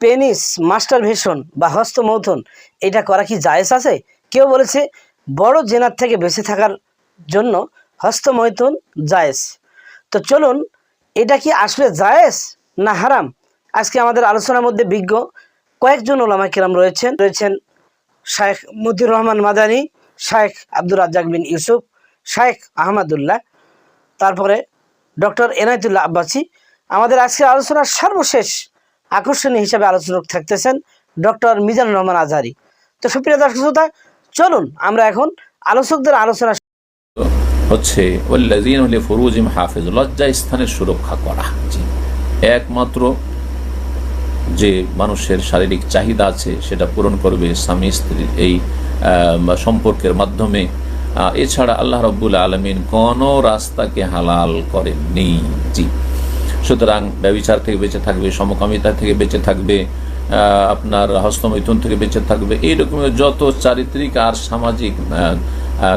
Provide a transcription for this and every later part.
Penis, master ভেষণ বা হস্তমৌথন, এটা করা কি জায়েজ আছে? কেউ বলেছে বড় জেনার থেকে বেঁচে থাকার জন্য হস্তমৈথুন জায়েজ। তো চলুন, এটা কি আসলে জায়েজ না হারাম? আজকে আমাদের আলোচনার মধ্যে বিজ্ঞ কয়েকজন ওলামা কিরাম রয়েছেন। রয়েছেন শায়েখ মতিউর রহমান মাদানী, শায়েখ আব্দুর রাজ্জাক বিন ইউসুফ, শায়েখ আহমদুল্লাহ, তারপরে ডক্টর এনায়তুল্লাহ আব্বাসী। আমাদের আজকের আলোচনার সর্বশেষ আকর্ষণীয় হিসাবে আলোচনা থাকতেছেন ডক্টর মিজানুর রহমান আজহারি। তো সুপ্রিয় দর্শক শ্রোতা, চলুন আমরা এখন আলোচকদের আলোচনা হচ্ছে ফরুজিম হাফেজ লজ্জা স্থানের সুরক্ষা করা। একমাত্র যে মানুষের শারীরিক চাহিদা আছে সেটা পূরণ করবে স্বামী স্ত্রীর এই সম্পর্কের মাধ্যমে। এছাড়া আল্লাহ রব্বুল আলমিন কোনো রাস্তাকে হালাল করেননি। জি সুতরাং ব্যবিচার থেকে বেঁচে থাকবে সমকামিতা থেকে বেঁচে থাকবে আপনার হস্তমৈথুন থেকে বেঁচে থাকবে এই রকমের যত চারিত্রিক আর সামাজিক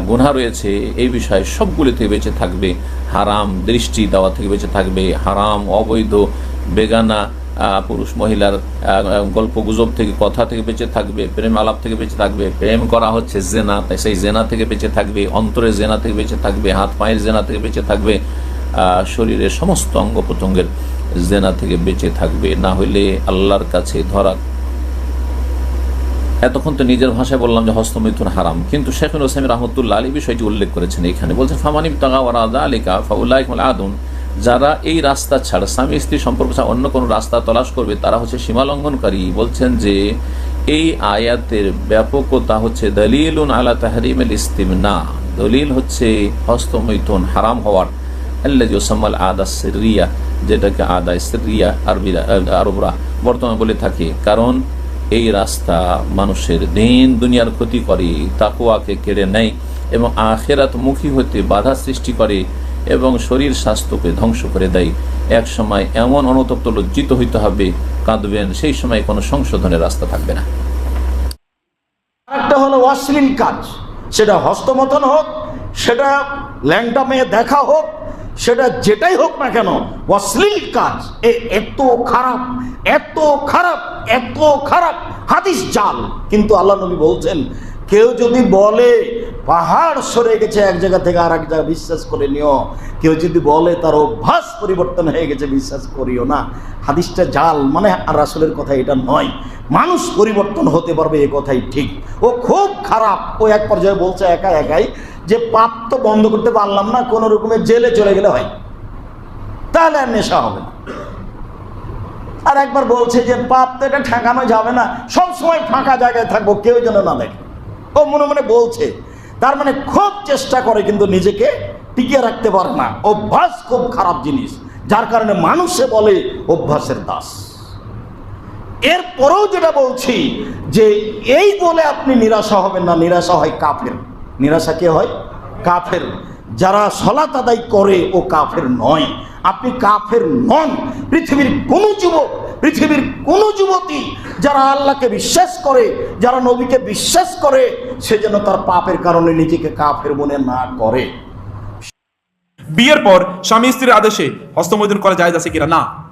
গুণা রয়েছে এই বিষয়ে সবগুলি থেকে বেঁচে থাকবে হারাম দৃষ্টি দেওয়া থেকে বেঁচে থাকবে হারাম অবৈধ বেগানা পুরুষ মহিলার গল্প গুজব থেকে কথা থেকে বেঁচে থাকবে প্রেম আলাপ থেকে বেঁচে থাকবে প্রেম করা হচ্ছে জেনা তাই সেই জেনা থেকে বেঁচে থাকবে অন্তরের জেনা থেকে বেঁচে থাকবে হাত পায়ের জেনা থেকে বেঁচে থাকবে শরীরের সমস্ত অঙ্গ প্রত্যঙ্গের জেনা থেকে বেঁচে থাকবে। না হইলে আল্লাহর কাছে ধরা এতক্ষণ তো নিজের ভাষায় বললাম যে হস্তমৈথুন হারাম। কিন্তু শেখুল হোসেন রহমতুল্লাহ আলী বিষয়টি উল্লেখ করেছেন এখানে। বলছেন ফামানিব তাগা ওয়ারাদা আলিকা ফাউল্লাহ আদুন। যারা এই রাস্তা ছাড়া, স্বামী স্ত্রী সম্পর্ক ছাড়া অন্য কোনো রাস্তা তলাশ করবে, তারা হচ্ছে সীমা লঙ্ঘনকারী বলছেন যে এই আয়াতের ব্যাপকতা হচ্ছে দলিলুন আলা তাহরিমেল ইস্তিমনা। দলিল হচ্ছে হস্তমৈথুন হারাম হওয়ার আল্লাহ ওসাম্মাল আদা সিরিয়া যেটাকে আদা সিরিয়া আরবিরা আরবরা বর্তমানে বলে থাকে। কারণ এই রাস্তা মানুষের দিন দুনিয়ার ক্ষতি করে তাকুয়াকে কেড়ে নেয় এবং আখেরাত মুখী হতে বাধা সৃষ্টি করে এবং শরীর স্বাস্থ্যকে ধ্বংস করে দেয়। এক সময় এমন অনতপ্ত লজ্জিত হইতে হবে, কাঁদবেন, সেই সময় কোনো সংশোধনের রাস্তা থাকবে না। একটা হলো অশ্লীল কাজ। সেটা হস্তমতন হোক, সেটা ল্যাংটা মেয়ে দেখা হোক সেটা যেটাই হোক না কেন, অশ্লীল কাজ, এ এত খারাপ এত খারাপ এত খারাপ, হাদিস জাল। কিন্তু আল্লাহ নবী বলছেন, কেউ যদি বলে, পাহাড় সরে গেছে এক জায়গা থেকে আর এক জায়গায়, বিশ্বাস করে নিও। কেউ যদি বলে, তার অভ্যাস পরিবর্তন হয়ে গেছে, বিশ্বাস করিও না। হাদিসটা জাল মানে আর আসলের কথা এটা নয়। মানুষ পরিবর্তন হতে পারবে, এ কথাই ঠিক। ও খুব খারাপ। ও এক পর্যায়ে বলছে, একা একাই যে পাপ তো বন্ধ করতে পারলাম না, কোনো রকমের জেলে চলে গেলে হয়। তাহলে আর নেশা হবে না। আর একবার বলছে যে পাপ তো এটা ঠেকানো যাবে না, সব সময় ফাঁকা জায়গায় থাকব, কেউ যেন না দেখে। ও মনে মনে বলছে, তার মানে খুব চেষ্টা করে কিন্তু নিজেকে টিকিয়ে রাখতে পারে না। অভ্যাস খুব খারাপ জিনিস, যার কারণে মানুষে বলে অভ্যাসের দাস। এরপরেও যেটা বলছি, যে এই বলে আপনি নিরাশা হবেন না, নিরাশা হয় কাফের। নিরাশা কে হয়? কাফের। যারা সলাত আদায় করে, ও কাফের নয়। আপনি কাফের নন। পৃথিবীর কোনো যুবক, পৃথিবীর কোনো যুবতী যারা আল্লাহকে বিশ্বাস করে, যারা নবীকে বিশ্বাস করে, সে যেন তার পাপের কারণে নিজেকে কাফের মনে না করে। বিয়ের পর স্বামী স্ত্রীর আদেশে হস্তমৈথুন করা যায় আছে কিনা? না।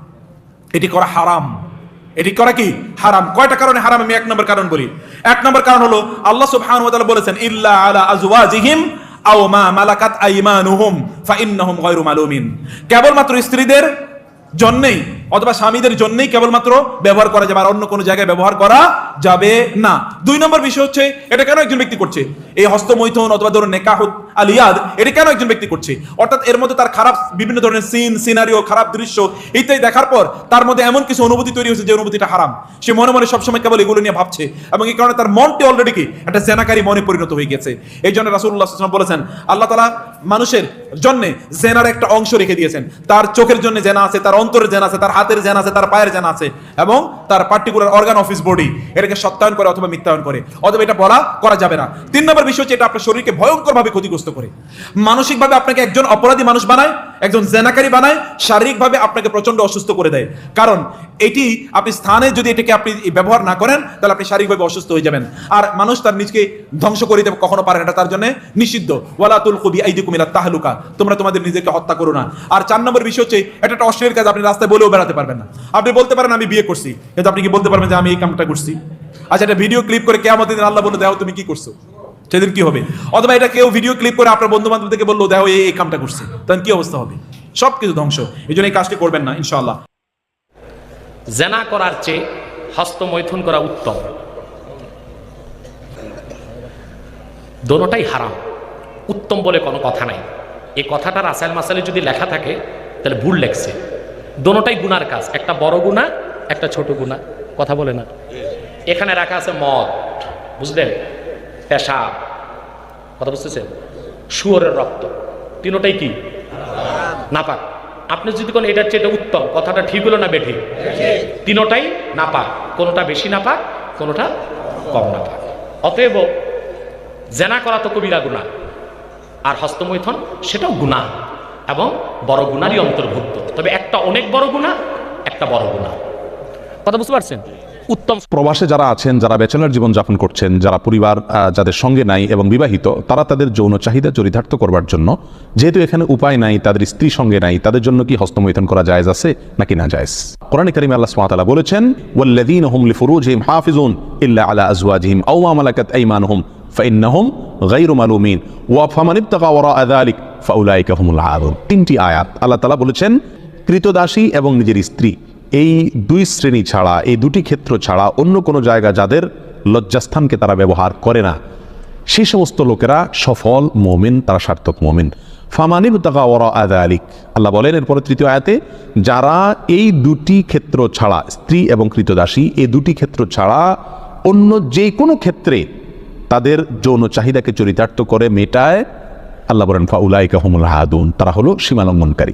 এটি করা হারাম। এটি করা কি? হারাম। কয়টা কারণে হারাম আমি এক নম্বর কারণ বলি। এক নম্বর কারণ হলো, আল্লাহ সুবহানাহু বলেছেন, ইল্লা আলা আজওয়াজিহিম আও মা মালাকাত আইমানুহুম গায়রু মালুমিন। কেবলমাত্র স্ত্রীদের জন্যই অথবা স্বামীদের জন্যই কেবলমাত্র ব্যবহার করা যাবে, আর অন্য কোনো জায়গায় ব্যবহার করা যাবে না। দুই নম্বর বিষয় হচ্ছে, এটা কেন একজন ব্যক্তি করছে? এই হস্তমৈথুন অথবা ধরুন নেকাহুত আলিয়াদ এটা কেন একজন ব্যক্তি করছে? অর্থাৎ এর মধ্যে তার খারাপ বিভিন্ন ধরনের সিন, সিনারিও, খারাপ দৃশ্য ইত্যাদি দেখার পর তার মধ্যে এমন কিছু অনুভূতি তৈরি হয়েছে যে অনুভূতিটা হারাম। সে মনে মনে সবসময় কেবল এগুলো নিয়ে ভাবছে এবং এই কারণে তার মনটি অলরেডি কি? একটা জেনাকারী মনে পরিণত হয়ে গেছে। এই জন্য রাসুল্লাহ বলেছেন, আল্লাহ তালা মানুষের জন্য জেনার একটা অংশ রেখে দিয়েছেন। তার চোখের জন্য জেনা আছে, তার অন্তরের জেনা আছে, তার হাতের জেনা আছে, তার পায়ের জেনা আছে এবং তার পার্টিকুলার অর্গান অফিস বডি এটাকে সত্যায়ন করে অথবা মিথ্যায়ন করে। অথবা এটা বলা করা যাবে না। তিন নম্বর বিষয় হচ্ছে এটা আপনার শরীরকে ভয়ঙ্কর ভাবে ক্ষতিগ্রস্ত করে। মানসিকভাবে আপনাকে একজন অপরাধী মানুষ বানায়, একজন জেনাকারী বানায়, শারীরিকভাবে আপনাকে প্রচণ্ড অসুস্থ করে দেয়। কারণ এটি আপনি স্থানে যদি এটাকে আপনি ব্যবহার না করেন, তাহলে আপনি শারীরিকভাবে অসুস্থ হয়ে যাবেন। আর মানুষ তার নিজকে ধ্বংস করে দিতে কখনো পারে এটা তার জন্য নিষিদ্ধ। ওয়ালাতুল কবি আইদি কুমিলা তাহলুকা, তোমরা তোমাদের নিজেকে হত্যা করো না। আর চার নম্বর বিষয় হচ্ছে, এটা একটা অশ্লীল কাজ, আপনি রাস্তায় বলেও বেড়াতে পারবেন না। আপনি বলতে পারেন, আমি বিয়ে করছি। কিন্তু আপনি কি বলতে পারবেন যে, আমি এই কামটা করছি? আচ্ছা এটা ভিডিও ক্লিপ করে কেমন দিন আল্লাহ বলে দেখো তুমি কি করছ? সেদিন কি হবে? অথবা এটা কেউ ভিডিও ক্লিপ করে আপনার বন্ধু বান্ধব থেকে বলল, দেখো, এই কামটা করছে। তখন কি অবস্থা হবে? সব কিছু ধ্বংস। এই জন্য এই কাজটি করবেন না, ইনশাআল্লাহ। জেনা করার চেয়ে হস্তমৈথুন করা উত্তম। দোনোটাই হারাম। উত্তম বলে কোনো কথা নাই। এই কথাটা রাসায়ল মাসালে যদি লেখা থাকে, তাহলে ভুল লেখছে। দোনোটাই গুনার কাজ। একটা বড় গুণা, একটা ছোট গুণা। কথা বলে না। এখানে রাখা আছে মদ। বুঝলেন? পেশাব। কথা বুঝতেছেন? শুয়োরের রক্ত। তিনোটাই কি? নাপাক। আপনি যদি কোন এটার চেয়ে উত্তম, কথাটা ঠিক হলো না বেঠিক? তিনোটাই নাপাক। কোনোটা বেশি নাপাক, কোনোটা কম নাপাক। অতএব জেনা করা তো কবিরা গুণা আর হস্তমৈথন সেটাও গুণা এবং বড় গুণারই অন্তর্ভুক্ত। তবে একটা অনেক বড় গুণা একটা বড় গুণা কথা বুঝতে পারছেন? উত্তম প্রবাসে যারা আছেন, যারা ব্যাচেলার জীবন যাপন করছেন, যারা পরিবার যাদের সঙ্গে নাই এবং বিবাহিত, তারা তাদের যৌন চাহিদা চরিতার্থ করবার জন্য, যেহেতু এখানে উপায় নাই, তাদের স্ত্রী সঙ্গে নাই, তাদের জন্য কি হস্তমৈথন করা জায়েজ আছে নাকি না জায়েজ? কোরআন কারীমে আল্লাহ তাআলা বলেছেন, ওয়াল্লাযীনা হুম লিফুরুজিহিম হাফিজুন ইল্লা আলা আজওয়াজিহিম আও মা মালাকাত আইমানুহুম, ফাইন্নাহুম গায়রু মালুমিন, ওয়া ফামান ইবতাগা ওয়ারা যালিক, ফাউলাইকা হুমুল আদুন তিনটি আয়াত আল্লাহ তাআলা বলেছেন, কৃতদাসী এবং নিজের স্ত্রী। এই দুই শ্রেণি ছাড়া, এই দুটি ক্ষেত্র ছাড়া অন্য কোনো জায়গা যাদের লজ্জাস্থানকে তারা ব্যবহার করে না। সেই সমস্ত লোকেরা সফল মোমিন, তারা সার্থক মোমিন। ফামানিব তাকা ওরা আদা আলিক আল্লাহ বলেন এরপরে তৃতীয় আয়াতে, যারা এই দুটি ক্ষেত্র ছাড়া, স্ত্রী এবং কৃতদাসী, এই দুটি ক্ষেত্র ছাড়া অন্য যে কোনো ক্ষেত্রে তাদের যৌন চাহিদাকে চরিতার্থ করে, মেটায়, আল্লাহ বলেন, ফাউলাইকা হুমুল হাদুন। তারা হলো সীমালঙ্ঘনকারী।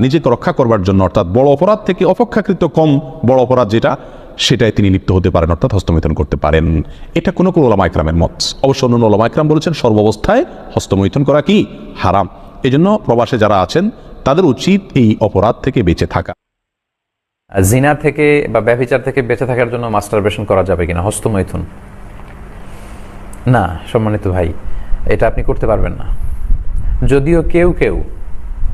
নিজেকে রক্ষা করবার জন্য, অর্থাৎ বড় অপরাধ থেকে অপেক্ষাকৃত কম বড় অপরাধ যেটা সেটাই তিনি লিপ্ত হতে পারেন, অর্থাৎ হস্তমৈথুন করতে পারেন। এটা কোনো কোনো ওলামা ইকরামের মত। অবশ্য অন্য ওলামা ইকরাম বলেছেন, সর্বাবস্থায় হস্তমৈথুন করা কি? হারাম। এজন্য প্রবাসে যারা আছেন, তাদের উচিত এই অপরাধ থেকে বেঁচে থাকা। জিনা থেকে বা ব্যভিচার থেকে বেঁচে থাকার জন্য মাস্টারবেশন করা যাবে কিনা? হস্তমৈথুন? না, সম্মানিত ভাই, এটা আপনি করতে পারবেন না। যদিও কেউ কেউ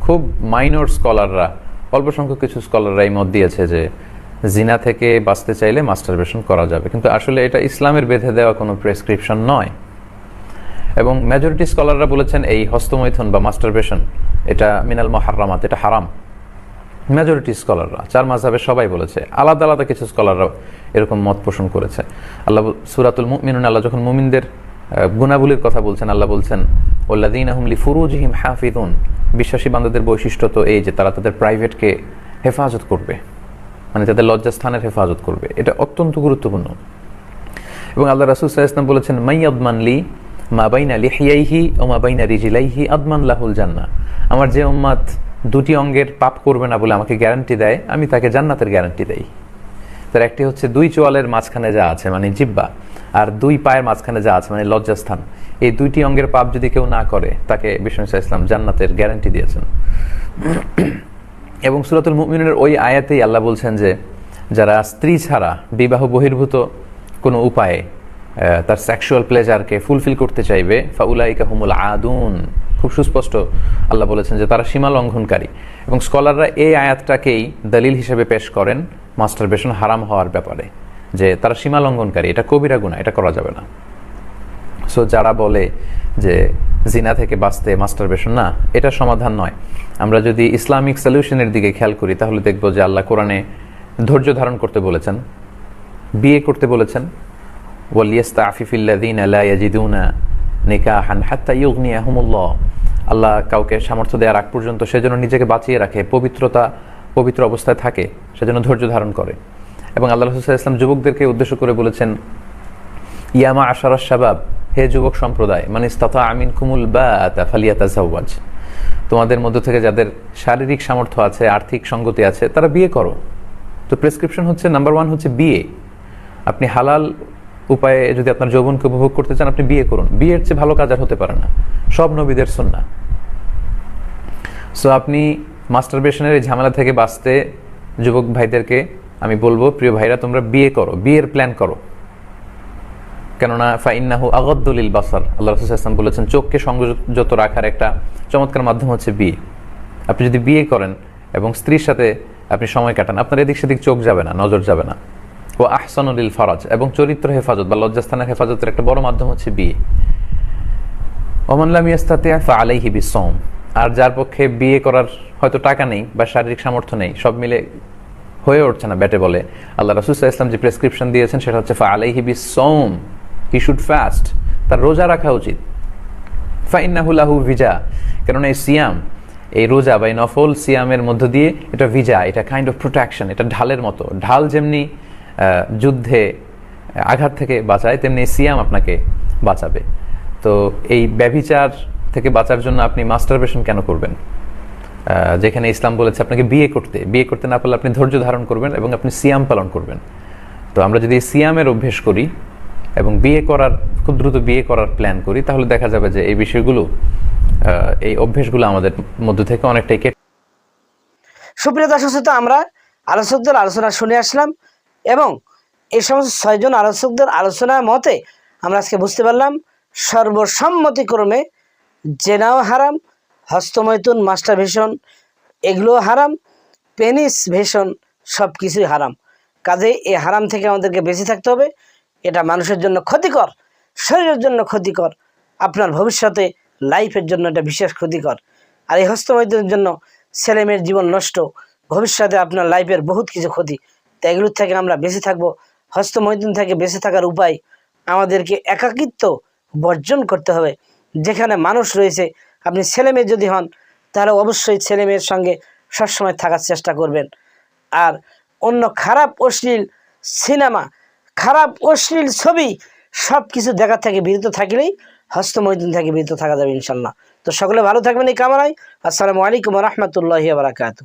খুব মাইনর স্কলাররা অল্প সংখ্যক কিছু স্কলাররা এই মত দিয়েছে যে জিনা থেকে বাঁচতে চাইলে মাস্টারবেশন করা যাবে। কিন্তু আসলে এটা ইসলামের বেঁধে দেওয়া কোনো প্রেসক্রিপশন নয়। এবং মেজরিটি স্কলাররা বলেছেন এই হস্তমৈথন বা মাস্টারবেশন এটা মিনাল মহারামাত এটা হারাম। মেজরিটি স্কলাররা চার মাঝাবে সবাই বলেছে। আলাদা আলাদা কিছু স্কলাররা এরকম মত পোষণ করেছে। আল্লাহ সুরাতুল মুমিনুন, আল্লাহ যখন মুমিনদের গুণাবলীর কথা বলছেন, আল্লাহ বলছেন ওল্লাদিন আহমলি ফুরুজহিম হাফিদুন বিশ্বাসী বান্ধবদের বৈশিষ্ট্য তো এই যে তারা তাদের প্রাইভেটকে হেফাজত করবে মানে তাদের লজ্জাস্থানের হেফাজত করবে। এটা অত্যন্ত গুরুত্বপূর্ণ। এবং আল্লাহ রাসুল সাল্লাম বলেছেন মাই আদমানলি মা বাইনা লিহিয়াইহি ও মা বাইনা রিজিলাইহি আদমান লাহুল জান্না। আমার যে উম্মাদ দুটি অঙ্গের পাপ করবে না বলে আমাকে গ্যারান্টি দেয়, আমি তাকে জান্নাতের গ্যারান্টি দেই। তার একটি হচ্ছে দুই চোয়ালের মাঝখানে যা আছে মানে জিব্বা। আর দুই পায়ের মাঝখানে যা আছে মানে লজ্জাস্থান, এই দুইটি অঙ্গের পাপ যদি কেউ না করে, তাকে বিষ্ণু ইসলাম জান্নাতের গ্যারান্টি দিয়েছেন। এবং সুরাতুল মুমিনের ওই আয়াতেই আল্লাহ বলছেন যে, যারা স্ত্রী ছাড়া বিবাহ বহির্ভূত কোনো উপায়ে তার সেক্সুয়াল প্লেজারকে ফুলফিল করতে চাইবে, ফাউলাইকা হুমুল আদুন। খুব সুস্পষ্ট আল্লাহ বলেছেন যে, তারা সীমা লঙ্ঘনকারী। এবং স্কলাররা এই আয়াতটাকেই দলিল হিসেবে পেশ করেন মাস্টারবেশন হারাম হওয়ার ব্যাপারে। যে তারা সীমা লঙ্ঘনকারী এটা কবিরা গুণা এটা করা যাবে না। সো যারা বলে যে জিনা থেকে বাঁচতে মাস্টারবেশন না, এটা সমাধান নয়। আমরা যদি ইসলামিক সলিউশনের দিকে খেয়াল করি, তাহলে দেখব যে আল্লাহ কোরআনে ধৈর্য ধারণ করতে বলেছেন, বিয়ে করতে বলেছেন। ওয়ালিয়াস্তা আফিফিল্লাদিন আলা ইয়াজিদুনা নিকাহান হাত্তা ইউগনিয়াহুমুল্লাহ। আল্লাহ কাউকে সামর্থ্য দেওয়ার আগ পর্যন্ত সেজন্য নিজেকে বাঁচিয়ে রাখে, পবিত্রতা, পবিত্র অবস্থায় থাকে সেজন্য ধৈর্য ধারণ করে। এবং আল্লাহ রসুল ইসলাম যুবকদেরকে উদ্দেশ্য করে বলেছেন ইয়ামা আশারা শাবাব, হে যুবক সম্প্রদায় মানে ইস্তাতা আমিন কুমুল বা ফালিয়াতা জাওয়াজ তোমাদের মধ্য থেকে যাদের শারীরিক সামর্থ্য আছে, আর্থিক সঙ্গতি আছে, তারা বিয়ে করো। তো প্রেসক্রিপশন হচ্ছে, নাম্বার ওয়ান হচ্ছে বিয়ে। আপনি হালাল উপায়ে যদি আপনার যৌবনকে উপভোগ করতে চান, আপনি বিয়ে করুন। বিয়ের চেয়ে ভালো কাজ আর হতে পারে না। সব নবীদের সন্না সো আপনি মাস্টারবেশনের এই ঝামেলা থেকে বাঁচতে যুবক ভাইদেরকে আমি বলব, প্রিয় ভাইরা, তোমরা বিয়ে করো, বিয়ের প্ল্যান করো। কেননা ফাইন্নাহু আগদ্দলিল বাসার। আল্লাহ রসুল ইসলাম বলেছেন, চোখকে সংযত রাখার একটা চমৎকার মাধ্যম হচ্ছে বিয়ে। আপনি যদি বিয়ে করেন এবং স্ত্রীর সাথে আপনি সময় কাটান, আপনার এদিক সেদিক চোখ যাবে না, নজর যাবে না। ও আহসানুল ফরাজ, এবং চরিত্র হেফাজত বা লজ্জাস্থানের হেফাজতের একটা বড় মাধ্যম হচ্ছে বিয়ে। ওমানলাম ইয়াস্তাতে ফা আলাইহি বিসম আর যার পক্ষে বিয়ে করার হয়তো টাকা নেই বা শারীরিক সামর্থ্য নেই, সব মিলে হয়ে উঠছে না, ব্যাটে বলে। আল্লাহ রাসুসাহ ইসলাম যে প্রেসক্রিপশন দিয়েছেন সেটা হচ্ছে ফা আলাইহি সোম হি শুড ফাস্ট তার রোজা রাখা উচিত। ফাইন্নাহুলাহু ভিজা, কেননা এই সিয়াম, এই রোজা বা এই নফল সিয়ামের মধ্য দিয়ে এটা ভিজা, এটা কাইন্ড অফ প্রোটেকশন এটা ঢালের মতো। ঢাল যেমনি যুদ্ধে আঘাত থেকে বাঁচায়, তেমনি সিয়াম আপনাকে বাঁচাবে। তো এই ব্যভিচার থেকে বাঁচার জন্য আপনি মাস্টারবেশন কেন করবেন? যেখানে ইসলাম বলেছে আপনাকে বিয়ে করতে। বিয়ে করতে না পারলে আপনি ধৈর্য ধারণ করবেন এবং আপনি সিয়াম পালন করবেন। তো আমরা যদি সিয়ামের অভ্যেস করি এবং বিয়ে করার, খুব দ্রুত বিয়ে করার প্ল্যান করি, তাহলে দেখা যাবে যে এই বিষয়গুলো এই অভ্যেসগুলো আমাদের মধ্য থেকে অনেকটাই কেটে সুপ্রিয় দর্শক শ্রোতা, আমরা আলোচকদের আলোচনা শুনে আসলাম এবং এই সমস্ত ছয়জন আলোচকদের আলোচনার মতে আমরা আজকে বুঝতে পারলাম সর্বসম্মতিক্রমে জেনাও হারাম হস্তমৈথুন, মাস্টার ভীষণ এগুলো হারাম। পেনিস ভেষণ সব কিছুই হারাম। কাজে এই হারাম থেকে আমাদেরকে বেঁচে থাকতে হবে। এটা মানুষের জন্য ক্ষতিকর, শরীরের জন্য ক্ষতিকর, আপনার ভবিষ্যতে লাইফের জন্য এটা বিশেষ ক্ষতিকর। আর এই হস্তমৈথুনের জন্য ছেলে মেয়ের জীবন নষ্ট, ভবিষ্যতে আপনার লাইফের বহুত কিছু ক্ষতি। তাই এগুলোর থেকে আমরা বেঁচে থাকব। হস্তমৈথুন থেকে বেঁচে থাকার উপায় আমাদেরকে একাকিত্ব বর্জন করতে হবে। যেখানে মানুষ রয়েছে আপনি ছেলে মেয়ে যদি হন, তাহলে অবশ্যই ছেলে মেয়ের সঙ্গে সবসময় থাকার চেষ্টা করবেন। আর অন্য খারাপ, অশ্লীল সিনেমা, খারাপ, অশ্লীল ছবি সব কিছু দেখার থেকে বিরত থাকলেই হস্তমৈদিন থেকে বিরত থাকা যাবে ইনশাল্লাহ। তো সকলে ভালো থাকবেন এই কামনায় আসসালামু আলাইকুম রহমতুল্লাহ বারাকাতু